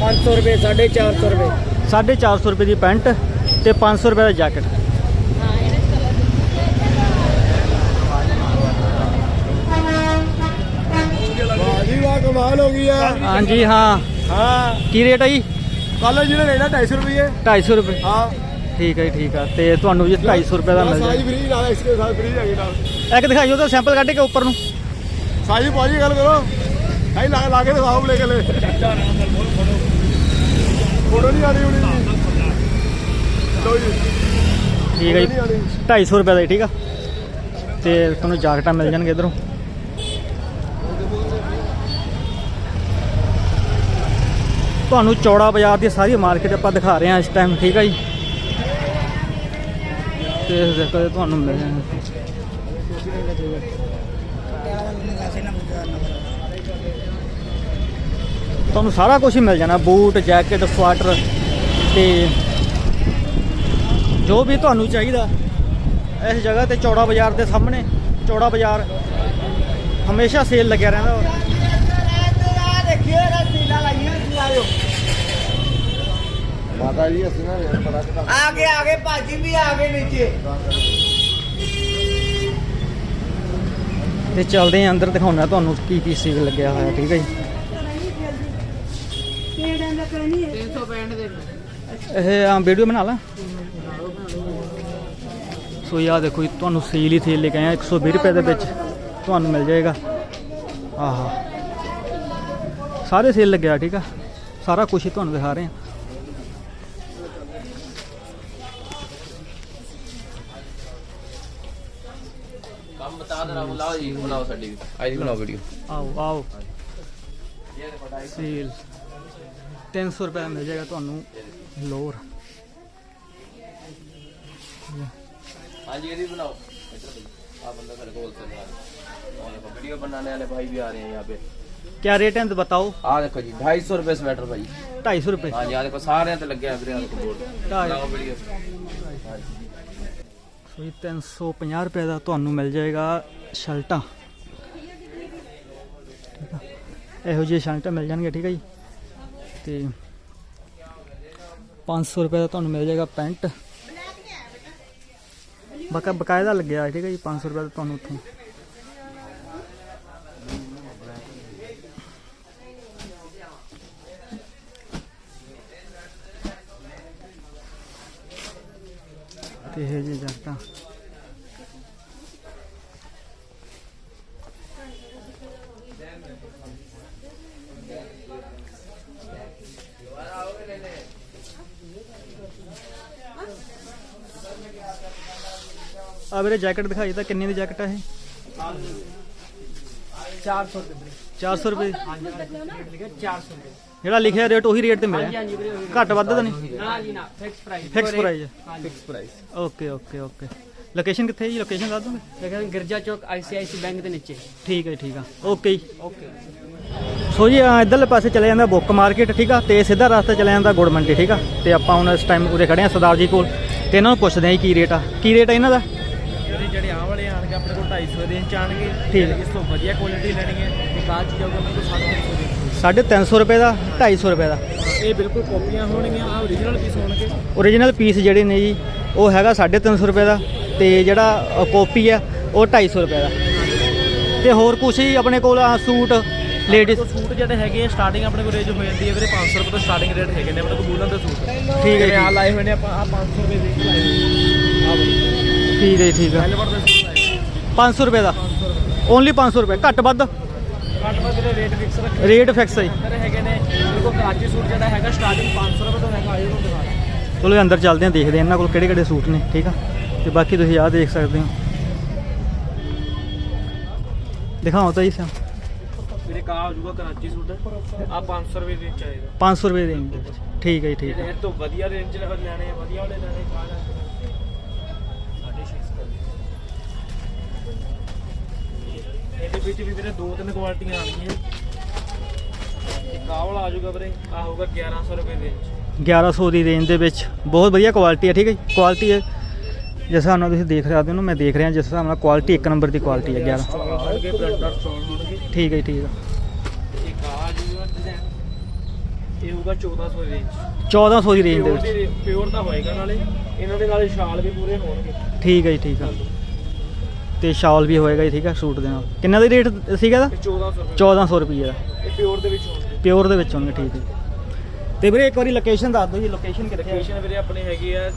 500 ਰੁਪਏ 450 ਰੁਪਏ। 450 ਰੁਪਏ ਦੀ ਪੈਂਟ ਤੇ 500 ਰੁਪਏ ਦਾ ਜੈਕਟ ਕਮਾਲ ਹੋ ਗਈ ਆ। ਹਾਂਜੀ ਹਾਂ। ਹਾਂ। ਕੀ ਰੇਟ ਹੈ ਜੀ? ਕੱਲ ਜਿਹਨੇ ਲੈਣਾ 250 ਰੁਪਏ। 250 ਰੁਪਏ। ਹਾਂ। ਠੀਕ ਹੈ ਜੀ, ਠੀਕ ਆ। ਤੇ ਤੁਹਾਨੂੰ ਜੀ 250 ਰੁਪਏ ਦਾ ਮਿਲ ਸਾਈਜ਼ ਜਾਏਗਾ ਫ੍ਰੀ ਨਾਲ ਇਸਕੇ ਸਾਥ ਫ੍ਰੀ ਹੈਗੇ ਨਾਲ। ਇੱਕ ਦਿਖਾਈਓ ਤਾਂ ਸੈਂਪਲ ਕੱਢ ਕੇ ਉੱਪਰ ਨੂੰ। ਸਾਈਜ਼ ਭਾਜੀ ਗੱਲ ਕਰੋ। ਸਾਈਜ਼ ਲਾ ਲਾ ਕੇ ਦਿਖਾਓ ਲੈ ਕੇ ਲੈ ਫੋਟੋ ਨਹੀਂ ਆਣੀ ਹੁਣੀ। ਲੋ ਜੀ। ਠੀਕ ਹੈ ਜੀ। 250 ਰੁਪਏ ਦਾ ਠੀਕ ਆ। ਤੇ ਤੁਹਾਨੂੰ ਜਾਕਟਾਂ ਮਿਲ ਜਾਣਗੇ ਇਧਰੋਂ। ਤੁਹਾਨੂੰ ਚੌੜਾ ਬਾਜ਼ਾਰ ਦੀ ਸਾਰੀ ਮਾਰਕੀਟ ਆਪਾਂ ਦਿਖਾ ਰਹੇ ਹਾਂ ਇਸ ਟਾਈਮ ਠੀਕ ਹੈ ਜੀ। ਤੇ ਇਸ ਦੇਖੋ ਤੁਹਾਨੂੰ ਮਿਲ ਜਾਣਗੇ ਤੁਹਾਨੂੰ ਸਾਰਾ ਕੁਝ ਹੀ ਮਿਲ ਜਾਣਾ, ਬੂਟ, ਜੈਕਟ, ਸਵਾਟਰ ਤੇ ਜੋ ਵੀ ਤੁਹਾਨੂੰ ਚਾਹੀਦਾ। ਇਸ ਜਗ੍ਹਾ ਤੇ ਚੌੜਾ ਬਾਜ਼ਾਰ ਦੇ ਸਾਹਮਣੇ, ਚੌੜਾ ਬਾਜ਼ਾਰ ਹਮੇਸ਼ਾ ਸੇਲ ਲੱਗਿਆ ਰਹਿੰਦਾ ਵਾ। ਮਾਤਾ ਜੀ ਅਸੀਂ ਨਾ ਰੇਟ ਬੜਾ ਘਟਾ ਆ ਗਏ ਆ ਗਏ ਭਾਜੀ ਵੀ ਆ ਗਏ ਨੀਚੇ ਤੇ ਚੱਲਦੇ ਆਂ ਅੰਦਰ ਦਿਖਾਉਣਾ ਤੁਹਾਨੂੰ ਕੀ ਕੀ ਸੀਗ ਲੱਗਿਆ ਹੋਇਆ ਠੀਕ ਹੈ ਜੀ? ਕਿਹੜਾ ਇਹ ਆ ਵੀਡੀਓ ਬਣਾ ਲਾ। ਸੋ ਯਾ ਦੇਖੋ ਤੁਹਾਨੂੰ ਸੀਲ ਹੀ ਥੇਲ ਲੈ ਕੇ ਆਇਆ 120 ਰੁਪਏ ਦੇ ਵਿੱਚ। ਤੁਹਾਨੂੰ ਮਿਲ ਜਾਏਗਾ। ਆਹਾ। ਸਾਰੇ ਸੇਲ ਲੱਗਿਆ ਠੀਕ ਆ? ਸਾਰਾ ਕੁਝ ਹੀ ਤੁਹਾਨੂੰ ਦਿਖਾ ਰਹੇ ਆ। ਕੰਮ ਬਤਾ ਦੇਣਾ ਬੁਲਾਓ ਜੀ ਬਣਾਓ ਸਾਡੀ ਵੀ ਅੱਜ ਦੀ ਬਣਾਓ ਵੀਡੀਓ ਆਓ ਆਓ ਸੇਲ 300 ਰੁਪਏ ਦਾ ਮਿਲ ਜਾਏਗਾ ਤੁਹਾਨੂੰ ਲੋਰ ਹਾਂਜੀ ਇਹਦੀ बनाओ आ बंदा मेरे को होलसेल बना दे और देखो वीडियो बनाने वाले भाई भी आ रहे हैं यहाँ पे क्या रेट है तो बताओ आ देखो जी ढाई सौ रुपए स्वेटर भाई ढाई सौ रुपये हाँ जी आ देखो सारे ते लगे हैं वीरे आपको बोर्ड ढाई बनाओ वीडियो ਸੋ ਇਹ 350 ਰੁਪਏ ਦਾ ਤੁਹਾਨੂੰ ਮਿਲ ਜਾਏਗਾ ਸ਼ਰਟਾਂ ਠੀਕ ਆ। ਇਹੋ ਜਿਹੇ ਸ਼ਰਟਾਂ ਮਿਲ ਜਾਣਗੇ, ਠੀਕ ਆ ਜੀ। ਤੇ 500 ਰੁਪਏ ਦਾ ਤੁਹਾਨੂੰ ਮਿਲ ਜਾਏਗਾ ਪੈਂਟ। ਬਕਾ ਬਕਾਇਦਾ ਲੱਗਿਆ ਠੀਕ ਹੈ ਜੀ 500 ਰੁਪਏ ਦਾ ਤੁਹਾਨੂੰ ਉੱਥੋਂ। ਤੇ ਇਹ ਜੀ ਜੱਟਾਂ ਵੀਰੇ ਜੈਕਟ ਦਿਖਾਈ ਤਾਂ ਕਿੰਨੇ ਦੀ ਜੈਕਟ ਆ ਇਹ? 400 ਰੁਪਏ। 400 ਰੁਪਏ ਲਿਖਿਆ 400 ਰੁਪਏ ਜਿਹੜਾ ਲਿਖਿਆ ਰੇਟ ਉਹੀ ਰੇਟ ਤੇ ਮਿਲਿਆ? ਹਾਂਜੀ ਵੀਰੇ ਘੱਟ ਵੱਧ ਤਾਂ ਨਹੀਂ? ਨਾ ਜੀ ਨਾ fix price fix price fix price okay okay okay location ਕਿੱਥੇ ਹੈ ਜੀ? ਲੋਕੇਸ਼ਨ ਦੱਸ ਦੋਗੇ? ਦੇਖਿਆ ਗਿਰਜਾ ਚੌਕ ਆਈਸੀਆਈਸੀ ਬੈਂਕ ਦੇ ਨੀਚੇ। ਠੀਕ ਹੈ ਠੀਕ ਆ। ਓਕੇ ਜੀ। ਓਕੇ ਸੋ ਜੀ ਇੱਧਰਲੇ ਪਾਸੇ ਚਲੇ ਜਾਂਦਾ ਬੁੱਕ ਮਾਰਕੀਟ ਠੀਕ ਆ? ਤੇ ਸਿੱਧਾ ਰਸਤਾ ਚਲੇ ਜਾਂਦਾ ਗੁੜ ਮੰਡੀ ਠੀਕ ਆ? ਤੇ ਆਪਾਂ ਹੁਣ ਇਸ ਟਾਈਮ ਉਰੇ ਖੜੇ ਆ ਸਰਦਾਰ ਜੀ ਕੋਲ। ਤੇ ਇਹਨਾਂ ਨੂੰ ਪੁੱਛਦੇ ਆ ਕੀ ਰੇਟ ਆ। ਕੀ ਰੇਟ ਆ ਇਹਨਾਂ ਦਾ? ਜਿਹੜੇ ਆਹ ਵਾਲੇ ਆਣਗੇ ਆਪਣੇ ਕੋਲ 250 ਦੇ ਠੀਕ। ਹੈ। ਇਸ ਤੋਂ ਵਧੀਆ ਕੁਆਲਿਟੀ ਲੈਣੀ ਹੈ ਤੇ ਕਾਜ ਚ ਜਾਊਗਾ ਕੋਲ 750 ਦੇ 350 ਰੁਪਏ ਦਾ 250 ਰੁਪਏ ਦਾ। ਇਹ ਬਿਲਕੁਲ ਕਾਪੀਆਂ ਹੋਣਗੀਆਂ ਆ ਓਰੀਜਨਲ ਪੀਸ ਹੋਣਗੇ। ਓਰੀਜਨਲ ਪੀਸ ਜਿਹੜੇ ਨੇ ਜੀ ਉਹ ਹੈਗਾ 350 ਰੁਪਏ ਦਾ ਤੇ ਜਿਹੜਾ ਕਾਪੀ ਆ ਉਹ 250 ਰੁਪਏ ਦਾ। ਤੇ ਹੋਰ ਕੁਛ ਹੀ ਆਪਣੇ ਕੋਲ ਆ ਸੂਟ ਲੇਡੀਜ਼ ਤੋਂ ਸੂਟ ਜਿਹੜੇ ਹੈਗੇ ਸਟਾਰਟਿੰਗ ਆਪਣੇ ਕੋਲ ਰੇਂਜ ਹੋ ਜਾਂਦੀ ਹੈ ਵੀਰੇ 500 ਰੁਪਏ ਤੋਂ ਸਟਾਰਟਿੰਗ ਰੇਟ ਹੈਗੇ ਨੇ ਆਪਣੇ ਕੋਲ ਬੂਲਨ ਦੇ ਸੂਟ। ਠੀਕ ਹੈ ਜਿਵੇਂ ਆ ਜੀ। ਲਾਏ ਹੋਏ ਨੇ ਆਪਾਂ ਆ 500 ਰੁਪਏ ਦੇ ਲਾਏ ਹੋਏ ਆ ਬੜੇ ਠੀਕ ਹੈ ਜੀ, ਠੀਕ ਹੈ। ਵੈਲਵਟ ਦੇ ਸੂਟ ਲਾਏ 500 ਰੁਪਏ ਦਾ। ਓਨਲੀ 500 ਰੁਪਏ। ਘੱਟ ਵੱਧ? ਘੱਟ ਵੱਧ ਦੇ ਰੇਟ ਫਿਕਸ ਰੱਖੇ ਰੇਟ ਫਿਕਸ ਹੈ ਜੀ। ਅੰਦਰ ਹੈਗੇ ਨੇ ਮੇਰੇ ਕੋਲ ਕਰਾਚੀ ਸੂਟ ਜਿਹੜਾ ਹੈਗਾ ਸਟਾਰਟਿੰਗ 500 ਰੁਪਏ ਤੋਂ ਹੈਗਾ ਆਇਓ ਨੂੰ ਦਿਖਾ ਚਲੋ ਅੰਦਰ ਚੱਲਦੇ ਹਾਂ ਦੇਖਦੇ ਹਾਂ ਇਹਨਾਂ ਕੋਲ ਕਿਹੜੇ ਕਿਹੜੇ ਸੂਟ ਨੇ ਠੀਕ ਆ? ਤੇ ਬਾਕੀ ਤੁਸੀਂ ਆਹ ਦੇਖ ਸਕਦੇ ਹੋ। ਦਿਖਾਓ ਤਾਂ ਜੀ ਸਾ ਮੇਰੇ ਕਾ ਹੋ ਜਾਊਗਾ ਕਰਾਚੀ ਸੂਟ। ਆ 500 ਰੁਪਏ ਦੇ ਆਏਗਾ। 500 ਰੁਪਏ ਦੇ ਠੀਕ ਹੈ ਜੀ ਠੀਕ ਹੈ। ਇਹ ਤੋਂ ਵਧੀਆ ਰੇਂਜ ਲੈਣੇ ਆ ਵਧੀਆ ਵਾਲੇ ਲੈਣੇ ਕਾ ਵਿੱਚ ਵੀ ਵੀਰੇ ਦੋ ਤਿੰਨ ਕੁਆਲਟੀਆਂ ਆਣਗੀਆਂ ਇੱਕ ਆਹ ਵਾਲਾ ਆ ਜਾਊਗਾ ਵੀਰੇ ਆ ਹੋਊਗਾ 1100 ਰੁਪਏ ਦੇ ਵਿੱਚ। 1100 ਦੀ ਰੇਂਜ ਦੇ ਵਿੱਚ। ਬਹੁਤ ਵਧੀਆ ਕੁਆਲਿਟੀ ਹੈ ਠੀਕ ਹੈ ਜੀ? ਕੁਆਲਿਟੀ ਹੈ। ਜਿਸ ਹਿਸਾਬ ਨਾਲ ਤੁਸੀਂ ਦੇਖ ਸਕਦੇ ਹੋ ਮੈਂ ਦੇਖ ਰਿਹਾ ਜਿਸ ਹਿਸਾਬ ਨਾਲ ਕੁਆਲਿਟੀ ਇੱਕ ਨੰਬਰ ਦੀ ਕੁਆਲਿਟੀ ਹੈ 11 ਹੋਣਗੇ ਪ੍ਰਿੰਟਰ ਸਟੋਲ ਹੋਣਗੇ। ਠੀਕ ਹੈ ਠੀਕ ਹੈ। ਇੱਕ ਆ ਜਾਊਗਾ ਡਿਜ਼ਾਈਨ ਇਹ ਹੋਊਗਾ 1400 ਦੇ ਵਿੱਚ। 1400 ਦੀ ਰੇਂਜ ਦੇ ਵਿੱਚ। ਪਿਓਰ ਦਾ ਹੋਏਗਾ ਨਾਲੇ। ਇਹਨਾਂ ਦੇ ਨਾਲੇ ਸ਼ਾਲ ਵੀ ਪੂਰੇ ਹੋਣਗੇ। ਠੀਕ ਹੈ ਜੀ ਠੀਕ ਆ ਤੇ ਸ਼ਾਲ ਵੀ ਹੋਏਗਾ ਜੀ ਠੀਕ ਹੈ ਸੂਟ ਦੇ ਨਾਲ। ਕਿੰਨਾ ਦਾ ਰੇਟ ਸੀਗਾ ਤੇ 1400 ਰੁਪਏ। 1400 ਰੁਪਏ ਦਾ। ਇਹ ਪਿਓਰ ਦੇ ਵਿੱਚ ਹੋਣਗੇ। ਪਿਓਰ ਦੇ ਵਿੱਚ ਹੋਣਗੇ ਠੀਕ ਹੈ ਤੇ ਵੀਰੇ ਇੱਕ ਵਾਰੀ ਲੋਕੇਸ਼ਨ ਦੱਸ ਦਿਓ ਜੀ ਲੋਕੇਸ਼ਨ ਕਿੱਥੇ ਹੈ ਲੋਕੇਸ਼ਨ ਵੀਰੇ ਆਪਣੀ ਹੈਗੀ ਆ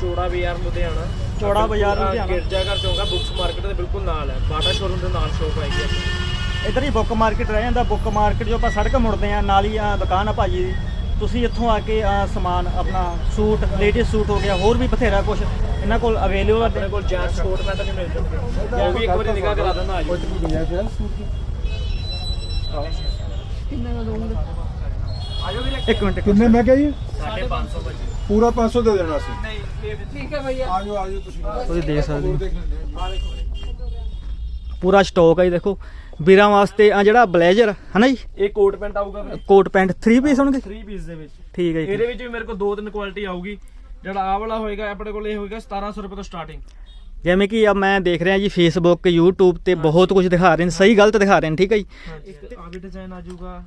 ਚੋੜਾ ਬਾਜ਼ਾਰ ਲੁਧਿਆਣਾ। ਚੌੜਾ ਬਾਜ਼ਾਰ ਲੁਧਿਆਣਾ। ਗਿਰਜਾ ਘਰ ਚੌਂਕਾ ਬੁੱਕਸ ਮਾਰਕੀਟ ਦੇ ਬਿਲਕੁਲ ਨਾਲ ਹੈ ਬਾਟਾ ਸ਼ੋਰੂਮ ਦੇ ਨਾਲ ਸ਼ੋਪ ਹੈਗੀ ਆਪਣੀ ਇੱਧਰ ਹੀ ਬੁੱਕ ਮਾਰਕੀਟ ਰਹਿ ਜਾਂਦਾ ਬੁੱਕ ਮਾਰਕੀਟ ਜੋ ਆਪਾਂ ਸੜਕ ਮੁੜਦੇ ਆ ਨਾਲ ਹੀ ਆ ਦੁਕਾਨ ਆ ਭਾਜੀ ਦੀ। ਤੁਸੀਂ ਇੱਥੋਂ ਆ ਕੇ ਅਹ, ਸਮਾਨ ਆਪਣਾ ਸੂਟ ਲੇਡੀਜ਼ ਸੂਟ ਹੋ ਗਿਆ ਹੋਰ ਵੀ ਬਥੇਰਾ ਕੁਝ ਇਹਨਾਂ ਕੋਲ ਅਵੇਲੇਬਲ ਆਪਣੇ ਹੈ ਕੋਲ ਜੈਂਟਸ ਕੋਟ ਪੈਂਟ ਵੀ ਮਿਲ ਜਾਣਗੇ ਉਹ ਵੀ ਇੱਕ ਵਾਰੀ ਨਿਗਾਹ ਕਰਾ ਦੇਣਾ ਆ ਜਾਓ। ਆਜੋ ਵੀਰੇ ਇੱਕ ਮਿੰਟ। ਕਿੰਨੇ ਮੈਂ ਕਿਹਾ ਜੀ? 550 ਵਜੇ ਪੂਰਾ 500 ਦੇ ਦੇਣਾ ਸੀ। ਨਹੀਂ ਠੀਕ ਹੈ ਭਈਆ। ਆਜੋ ਆਜੋ ਤੁਸੀਂ। ਤੁਸੀਂ ਦੇਖ ਸਕਦੇ ਹੋ। ਪੂਰਾ ਸਟਾਕ ਹੈ ਜੀ ਦੇਖੋ। ਵੀਰਾਂ ਵਾਸਤੇ ਆ ਜਿਹੜਾ ਬਲੇਜ਼ਰ ਹਨਾ ਜੀ? ਇਹ ਕੋਟ ਪੈਂਟ ਆਊਗਾ ਵੀਰੇ। ਕੋਟ ਪੈਂਟ 3 ਪੀਸ ਹੋਣਗੇ? 3 ਪੀਸ ਦੇ ਵਿੱਚ। ਠੀਕ ਹੈ ਜੀ। ਇਹਦੇ ਵਿੱਚ ਵੀ ਮੇਰੇ ਕੋਲ ਦੋ ਤਿੰਨ ਕੁਆਲਿਟੀ ਆਊਗੀ। ਜਿਹੜਾ ਆਹ ਵਾਲਾ ਹੋਏਗਾ ਆਪਣੇ ਕੋਲ ਇਹ ਹੋਏਗਾ 1700 ਰੁਪਏ ਤੋਂ ਸਟਾਰਟਿੰਗ ਜਿਵੇਂ ਕਿ ਆ ਮੈਂ ਦੇਖ ਰਿਹਾ ਜੀ ਫੇਸਬੁੱਕ YouTube ਤੇ ਬਹੁਤ ਕੁਝ ਦਿਖਾ ਰਹੇ ਨੇ ਸਹੀ ਗਲਤ ਦਿਖਾ ਰਹੇ ਨੇ ਠੀਕ ਹੈ ਜੀ? ਇੱਕ ਆ ਵੀ ਡਿਜ਼ਾਈਨ ਆ ਜਾਊਗਾ।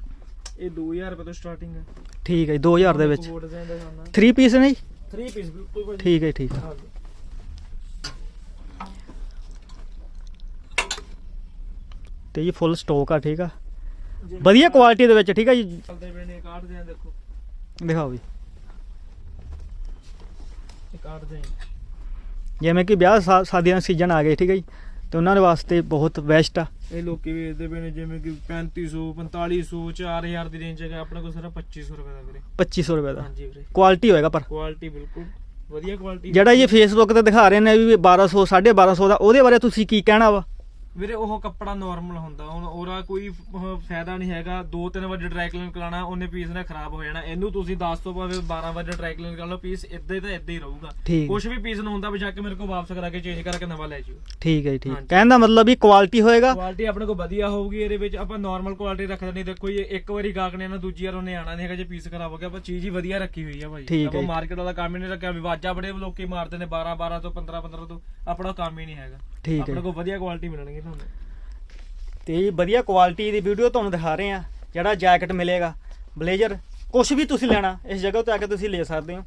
ਇਹ 2000 ਰੁਪਏ ਤੋਂ ਸਟਾਰਟਿੰਗ ਹੈ। ਠੀਕ ਹੈ ਜੀ 2000 ਦੇ ਵਿੱਚ। ਹੋਰ ਡਿਜ਼ਾਈਨ ਦਾ ਸਾਨਾ 3 ਪੀਸ ਨੇ ਜੀ? 3 ਪੀਸ ਬਿਲਕੁਲ। ਠੀਕ ਹੈ ਠੀਕ ਹੈ। ਤੇ ਜੀ ਫੁੱਲ ਸਟਾਕ ਆ ਠੀਕ ਆ? ਵਧੀਆ ਕੁਆਲਿਟੀ ਦੇ ਵਿੱਚ ਠੀਕ ਆ ਜੀ? ਚੱਲਦੇ ਪਏ ਨੇ ਕਾਰਡ ਦੇ ਦੇਖੋ। ਦਿਖਾਓ ਜੀ। ਜਿਵੇਂ ਕਿ ਵਿਆਹ ਸ਼ਾਦੀਆਂ ਦਾ ਸੀਜ਼ਨ ਆ ਗਏ ਠੀਕ ਹੈ ਜੀ? ਤੇ ਉਹਨਾਂ ਦੇ ਵਾਸਤੇ ਬਹੁਤ ਬੈਸਟ ਆ। ਇਹ ਲੋਕੀ ਵੇਚਦੇ ਪਏ ਨੇ ਜਿਵੇਂ ਕਿ 3500 4500 4000 ਦੀ ਰੇਂਜ ਹੈਗਾ। ਆਪਣੇ ਕੋਲ ਸਿਰਫ 2500 ਰੁਪਏ ਦਾ ਵੀਰੇ। 2500 ਰੁਪਏ ਦਾ। ਹਾਂਜੀ ਵੀਰੇ। ਕੁਆਲਿਟੀ ਹੋਏਗਾ ਪਰ। ਕੁਆਲਿਟੀ ਬਿਲਕੁਲ ਵਧੀਆ ਕੁਆਲਿਟੀ ਜਿਹੜਾ ਇਹ ਫੇਸਬੁੱਕ ਤੇ ਦਿਖਾ ਰਹੇ ਨੇ ਵੀ 1200 1250 ਦਾ ਉਹਦੇ ਬਾਰੇ ਤੁਸੀਂ ਕੀ ਕਹਿਣਾ ਵਾ? ਵੀਰੇ ਉਹ ਕੱਪੜਾ ਨਾਰਮਲ ਹੁੰਦਾ। ਹੁਣ ਉਹਦਾ ਕੋਈ ਫਾਇਦਾ ਨਹੀਂ ਹੈਗਾ। ਦੋ ਤਿੰਨ ਵਜੇ ਡਰਾਈ ਕਲੀਨ ਕਰਾਣਾ ਉਹਨੇ ਪੀਸ ਨਾ ਖਰਾਬ ਹੋ ਜਾਣਾ। ਇਹਨੂੰ ਤੁਸੀਂ 10 ਤੋਂ ਭਾਵੇਂ 12 ਵਜੇ ਡਰਾਈ ਕਲੀਨ ਕਰ ਲਓ ਪੀਸ ਇੱਦਾਂ ਹੀ ਤਾਂ ਇੱਦਾਂ ਹੀ ਰਹੂਗਾ। ਕੁਝ ਵੀ ਪੀਸ ਨੂੰ ਹੁੰਦਾ ਜਾ ਕੇ ਮੇਰੇ ਕੋਲ ਵਾਪਸ ਕਰਾ ਕੇ ਚੇਂਜ ਕਰਕੇ ਨਵਾਂ ਲੈ ਜਿਓ। ਠੀਕ ਹੈ ਠੀਕ। ਕਹਿਣ ਦਾ ਮਤਲਬ ਵੀ ਕੁਆਲਿਟੀ ਹੋਏਗਾ। ਕੁਆਲਿਟੀ ਆਪਣੇ ਕੋਲ ਵਧੀਆ ਹੋਊਗੀ ਇਹਦੇ ਵਿੱਚ ਆਪਾਂ ਨਾਰਮਲ ਕੁਆਲਿਟੀ ਰੱਖਦੇ ਨਹੀਂ ਦੇਖੋ ਇਹ ਇੱਕ ਵਾਰੀ ਗਾਹਕ ਨੇ ਨਾ ਦੂਜੀ ਵਾਰ ਉਹਨੇ ਆਣਾ ਨਹੀਂ ਹੈਗਾ ਜੇ ਪੀਸ ਖਰਾਬ ਹੋ ਗਿਆ ਆਪਾਂ ਚੀਜ਼ ਹੀ ਵਧੀਆ ਰੱਖੀ ਹੋਈ ਆ ਭਾਈ। ਠੀਕ ਹੈ ਆਪਾਂ। ਮਾਰਕੀਟ ਵਾਲਾ ਕੰਮ ਹੀ ਨਹੀਂ ਰੱਖਿਆ ਵਿਵਾਜਾ ਬੜੇ ਲੋਕੀ ਮਾਰਦੇ ਨੇ 12 12 ਤੋਂ 15 15 ਤੋਂ। ਆਪਣਾ ਕੰਮ ਹੀ ਨਹੀਂ ਹੈਗਾ। ਠੀਕ ਹੈ ਆਪਣੇ ਕੋਲ ਵਧੀਆ ਕੁਆਲਿਟੀ ਮਿਲਣਗੀ ਤੁਹਾਨੂੰ। ਤੇ ਵਧੀਆ ਕੁਆਲਿਟੀ ਦੀ ਵੀਡੀਓ ਤੁਹਾਨੂੰ ਦਿਖਾ ਰਹੇ ਆ ਜਿਹੜਾ ਜੈਕਟ ਮਿਲੇਗਾ। ਬਲੇਜ਼ਰ ਕੁਝ ਵੀ ਤੁਸੀਂ ਲੈਣਾ ਇਸ ਜਗ੍ਹਾ ਤੇ ਆ ਕੇ ਤੁਸੀਂ ਲੈ ਸਕਦੇ ਹੋ।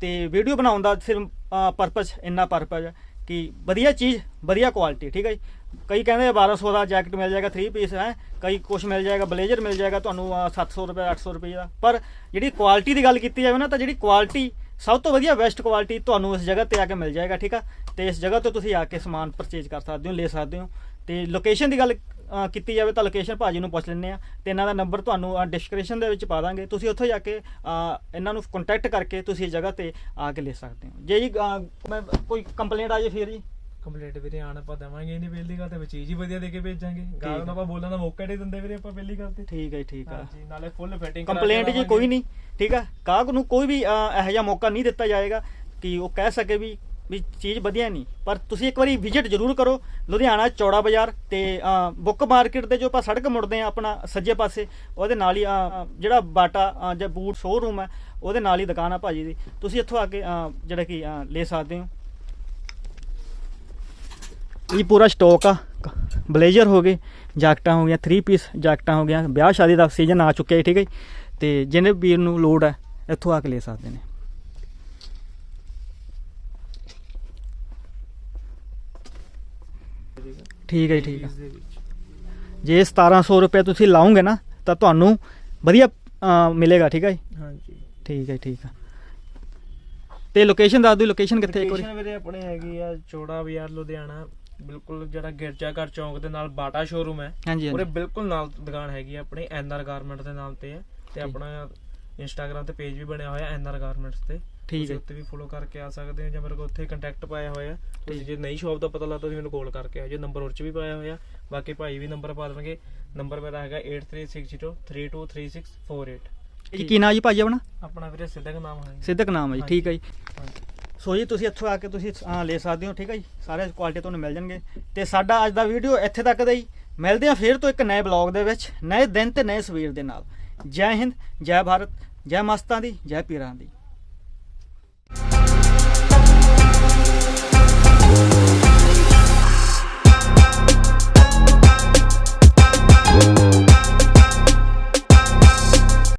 ਤੇ ਵੀਡੀਓ ਬਣਾਉਣ ਦਾ ਸਿਰਫ ਪਰਪਸ ਇੰਨਾ ਪਰਪਸ ਹੈ ਕਿ ਵਧੀਆ ਚੀਜ਼ ਵਧੀਆ ਕੁਆਲਿਟੀ ਠੀਕ ਹੈ ਜੀ? ਕਈ ਕਹਿੰਦੇ ਆ 1200 ਦਾ ਜੈਕਟ ਮਿਲ ਜਾਏਗਾ 3 ਪੀਸ ਹੈ? ਕਈ ਕੁਝ ਮਿਲ ਜਾਏਗਾ ਬਲੇਜ਼ਰ ਮਿਲ ਜਾਏਗਾ ਤੁਹਾਨੂੰ ਅਹ, 700 ਰੁਪਏ 800 ਰੁਪਏ ਦਾ। ਪਰ ਜਿਹੜੀ ਕੁਆਲਿਟੀ ਦੀ ਗੱਲ ਕੀਤੀ ਜਾਵੇ ਨਾ ਤਾਂ ਜਿਹੜੀ ਕੁਆਲਿਟੀ ਸਭ ਤੋਂ ਵਧੀਆ ਬੈਸਟ ਕੁਆਲਿਟੀ ਤੁਹਾਨੂੰ ਇਸ ਜਗ੍ਹਾ ਤੇ ਆ ਕੇ ਮਿਲ ਜਾਏਗਾ ਠੀਕ ਆ ਤੇ ਇਸ ਜਗ੍ਹਾ ਤੋਂ ਤੁਸੀਂ ਆ ਕੇ ਸਮਾਨ ਪਰਚੇਜ ਕਰ ਸਕਦੇ ਹੋ ਲੈ ਸਕਦੇ ਹੋ। ਤੇ ਲੋਕੇਸ਼ਨ ਦੀ ਗੱਲ ਕੀਤੀ ਜਾਵੇ ਤਾਂ ਲੋਕੇਸ਼ਨ ਭਾਜੀ ਨੂੰ ਪੁੱਛ ਲੈਂਦੇ ਆ। ਤੇ ਇਹਨਾਂ ਦਾ ਨੰਬਰ ਤੁਹਾਨੂੰ ਡਿਸਕ੍ਰਿਪਸ਼ਨ ਦੇ ਵਿੱਚ ਪਾ ਦਾਂਗੇ। ਤੁਸੀਂ ਉੱਥੇ ਜਾ ਕੇ ਇਹਨਾਂ ਨੂੰ ਕੰਟੈਕਟ ਕਰਕੇ ਤੁਸੀਂ ਇਸ ਜਗ੍ਹਾ ਤੇ ਆ ਕੇ ਲੈ ਸਕਦੇ ਹੋ। ਜੇ ਜੀ ਮੈਂ ਕੋਈ ਕੰਪਲੇਂਟ ਆ ਜੇ ਫਿਰ ਜੀ? ਕੰਪਲੀਟ ਵੀਰੇ ਆਣ ਆਪਾਂ ਦੇਵਾਂਗੇ ਨਹੀਂ ਪਹਿਲੀ ਗੱਲ ਤੇ ਚੀਜ਼ ਹੀ ਵਧੀਆ ਦੇ ਕੇ ਭੇਜਾਂਗੇ। ਗਾਹਕ ਨੂੰ ਆਪਾਂ ਬੋਲਣ ਦਾ ਮੌਕਾ ਨਹੀਂ ਦਿੰਦੇ ਵੀਰੇ ਆਪਾਂ ਪਹਿਲੀ ਗੱਲ ਤੇ। ਠੀਕ ਹੈ ਜੀ, ਠੀਕ ਆ ਹਾਂਜੀ ਨਾਲੇ ਫੁੱਲ ਫਿਟਿੰਗ ਕੰਪਲੇਂਟ ਜੀ ਕੋਈ ਨਹੀਂ ਠੀਕ ਆ ਗਾਹਕ ਨੂੰ ਕੋਈ ਵੀ ਇਹੋ ਜਿਹਾ ਮੌਕਾ ਨਹੀਂ ਦਿੱਤਾ ਜਾਏਗਾ ਕਿ ਉਹ ਕਹਿ ਸਕੇ ਵੀ ਵੀ ਚੀਜ਼ ਵਧੀਆ ਨਹੀਂ। ਪਰ ਤੁਸੀਂ ਇੱਕ ਵਾਰੀ ਵਿਜ਼ਿਟ ਜ਼ਰੂਰ ਕਰੋ। ਲੁਧਿਆਣਾ ਚੌੜਾ ਬਾਜ਼ਾਰ ਤੇ ਬੁੱਕ ਮਾਰਕੀਟ ਦੇ ਜੋ ਆਪਾਂ ਸੜਕ ਮੁੜਦੇ ਆ ਆਪਣਾ ਸੱਜੇ ਪਾਸੇ, ਉਹਦੇ ਨਾਲ ਹੀ ਜਿਹੜਾ ਬਾਟਾ ਜਾਂ ਬੂਟ ਸ਼ੋਰੂਮ ਹੈ, ਉਹਦੇ ਨਾਲ ਹੀ ਦੁਕਾਨ ਆ ਭਾਜੀ ਦੀ। ਤੁਸੀਂ ਇੱਥੋਂ ਆ ਕੇ ਜਿਹੜਾ ਕਿ ਲੈ ਸਕਦੇ ਹੋ। ਇਹ ਪੂਰਾ ਸਟਾਕ ਆ। ਬਲੇਜ਼ਰ ਹੋ ਗਏ, ਜੈਕਟਾਂ ਹੋ ਗਈਆਂ 3 ਪੀਸ ਜੈਕਟਾਂ ਹੋ ਗਈਆਂ। ਵਿਆਹ ਸ਼ਾਦੀ ਦਾ ਸੀਜ਼ਨ ਆ ਚੁੱਕਿਆ ਠੀਕ ਹੈ ਜੀ। ਤੇ ਜਿਹਨੇ ਵੀਰ ਨੂੰ ਲੋੜ ਹੈ, ਇੱਥੋਂ ਆ ਕੇ ਲੈ ਸਕਦੇ ਨੇ। ਠੀਕ ਹੈ ਜੀ, ਠੀਕ ਹੈ। ਦੇ ਵਿੱਚ ਜੇ 1700 ਰੁਪਏ ਤੁਸੀਂ ਲਾਓਗੇ ਨਾ ਤਾਂ ਤੁਹਾਨੂੰ ਵਧੀਆ ਮਿਲੇਗਾ ਠੀਕ ਹੈ ਜੀ? ਹਾਂਜੀ। ਠੀਕ ਹੈ ਜੀ, ਠੀਕ ਹੈ। ਤੇ ਲੋਕੇਸ਼ਨ ਦੱਸ ਦਿਓ ਲੋਕੇਸ਼ਨ ਕਿੱਥੇ ਇੱਕ ਵਾਰੀ। ਲੋਕੇਸ਼ਨ ਵੀਰੇ ਆਪਣੇ ਹੈਗੀ ਆ ਚੋੜਾ ਬਾਜ਼ਾਰ ਲੁਧਿਆਣਾ। ਬਿਲਕੁਲ ਜਿਹੜਾ ਗਿਰਜਾ ਘਰ ਚੌਂਕ ਦੇ ਨਾਲ ਬਾਟਾ ਸ਼ੋਰੂਮ ਹੈ। ਹਾਂਜੀ ਉਹਦੇ ਹਾਂਜੀ ਬਿਲਕੁਲ ਨਾਲ ਦੁਕਾਨ ਹੈਗੀ ਆ ਆਪਣੀ ਐਨਆਰ ਗਾਰਮੈਂਟ ਦੇ ਨਾਮ ਤੇ ਹੈ। ਤੇ ਆਪਣਾ ਇੰਸਟਾਗ੍ਰam ਤੇ ਪੇਜ ਵੀ ਬਣਿਆ ਹੋਇਆ ਐਨਆਰ ਗਾਰਮੈਂਟਸ ਤੇ। ਠੀਕ ਹੈ। ਉੱਤੇ ਵੀ ਫੋਲੋ ਕਰਕੇ ਆ ਸਕਦੇ ਹੋ ਜਾਂ ਮੇਰੇ ਕੋਲ ਉੱਥੇ ਕੰਟੈਕਟ ਪਾਇਆ ਹੋਇਆ। ਤੁਸੀਂ ਜੇ ਨਹੀਂ ਸ਼ਾਪ ਦਾ ਪਤਾ ਲੱਗਦਾ ਤੁਸੀਂ ਮੈਨੂੰ ਕਾਲ ਕਰਕੇ ਆਓ ਜੇ ਨੰਬਰ ਉੱਚ ਵੀ ਪਾਇਆ ਹੋਇਆ ਬਾਕੀ ਭਾਈ ਵੀ ਨੰਬਰ ਪਾ ਦੇਣਗੇ। ਨੰਬਰ ਮੇਰਾ ਹੈਗਾ 8360323648 ਕੀ ਕੀ ਨਾਮ ਜੀ ਭਾਜੀ ਆਪਣਾ? ਆਪਣਾ ਵੀਰੇ ਸਿੱਧਕ ਨਾਮ ਹੈ ਸਿੱਧਕ ਨਾਮ ਹੈ ਜੀ ਠੀਕ ਹੈ ਜੀ। ਸੋ ਜੀ ਤੁਸੀਂ ਇੱਥੋਂ ਆ ਕੇ ਤੁਸੀਂ ਲੈ ਸਕਦੇ ਹੋ ਠੀਕ ਹੈ ਜੀ। ਸਾਰੇ ਕੁਆਲਿਟੀ ਤੁਹਾਨੂੰ ਮਿਲ ਜਾਣਗੇ। ਤੇ ਸਾਡਾ ਅੱਜ ਦਾ ਵੀਡੀਓ ਇੱਥੇ ਤੱਕ ਦਾ ਹੀ ਮਿਲਦੇ ਹਾਂ ਫੇਰ ਤੋਂ ਇੱਕ ਨਵੇਂ ਬਲੌਗ ਦੇ ਵਿੱਚ ਨਵੇਂ ਦਿਨ ਤੇ ਨਵੇਂ ਸਵੇਰ ਦੇ ਨਾਲ। ਜੈ ਹਿੰਦ ਜੈ ਭਾਰਤ। ਜੈ ਮਸਤਾਂ ਦੀ ਜੈ ਪੀਰਾਂ ਦੀ।